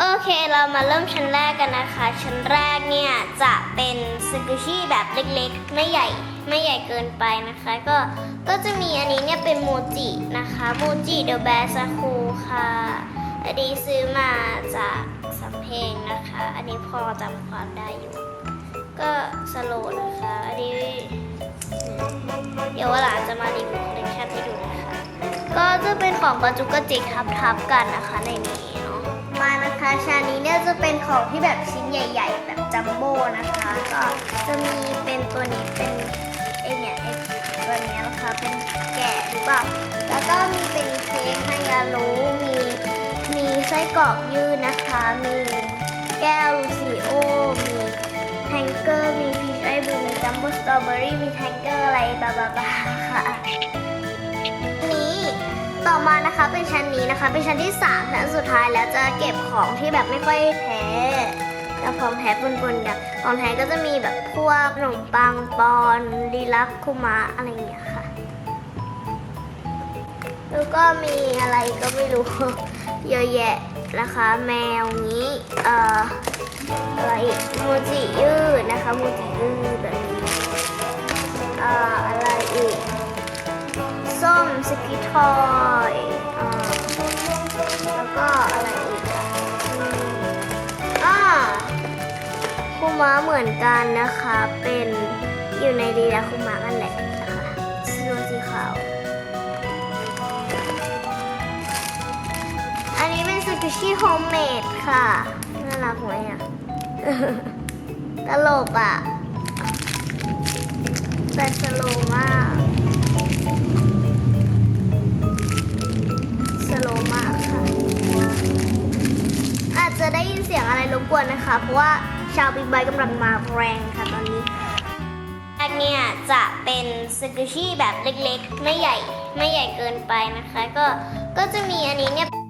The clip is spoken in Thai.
โอเคเรามาเริ่มชั้นแรกกันนะคะ ชั้นแรกเนี่ยจะเป็นสกุชี่แบบเล็กๆ ไม่ใหญ่ไม่ใหญ่เกินไปนะคะ ก็ก็จะมีอันนี้เนี่ยเป็นโมจินะคะโมจิเดอะแบร์ซาคูค่ะอันนี้ซื้อมาจากสำเพ็งนะคะ อันนี้พอจำความได้อยู่ ก็สโลนะคะอันนี้เดี๋ยววันหลังจะมารีวิวคอลเลคชันให้ดูนะคะ ก็จะเป็นของกระจุกกระจิกทับๆกันนะคะในนี้ มานะคะ ชานี้เนี่ยจะเป็นของที่แบบชิ้นใหญ่ ๆ แบบจัมโบ้นะคะ ก็จะมีเป็นตัวนี้เป็นไอเนี่ยไอตัวเนี้ยนะคะเป็นแกะหรือเปล่าแล้วก็มีเป็นเค้กไฮยาลูมีมีไส้กรอกยืดนะคะ มีแก้วลูซิโอ มีแทงเกอร์ มีพีชไอบูมีจัมโบ้สตรอเบอรี่ มีแทงเกอร์อะไรบลาบลาๆค่ะนี้ ต่อมานะคะเป็นชั้นนี้นะคะ เป็นชั้นที่3ชั้นสุดท้ายแล้วจะเก็บของที่แบบไม่ค่อยแท้แต่ของแท้ปนๆกันของแท้ก็จะมีแบบพวกขนมปังปอนลีลักคุมะอะไรอย่างเงี้ยค่ะ แล้วก็มีอะไรก็ไม่รู้เยอะแยะนะคะ แมวนี้เอ่ออะไรอีกโมจิยืดนะคะโมจิยืดแบบนี้เอ่ออะไรอีกส้มสกิทอย มะเหมือนกันนะคะ เป็นอยู่ในดีดาคุมะกันแหละนะคะสีสีขาว อันนี้เป็นสกิชิโฮมเมดค่ะ น่ารักไหมอะ ตลกอะแต่สโลว์มากสโลว์มากค่ะ อาจจะได้ยินเสียงอะไรรบกวนนะคะ เพราะว่า ชาวบิ๊กไบค์กำลังมาแรงค่ะตอนนี้อันเนี้ยจะเป็นสกูชี่แบบเล็กๆ ไม่ใหญ่ไม่ใหญ่เกินไปนะคะ ก็ก็จะมีอันนี้เนี่ย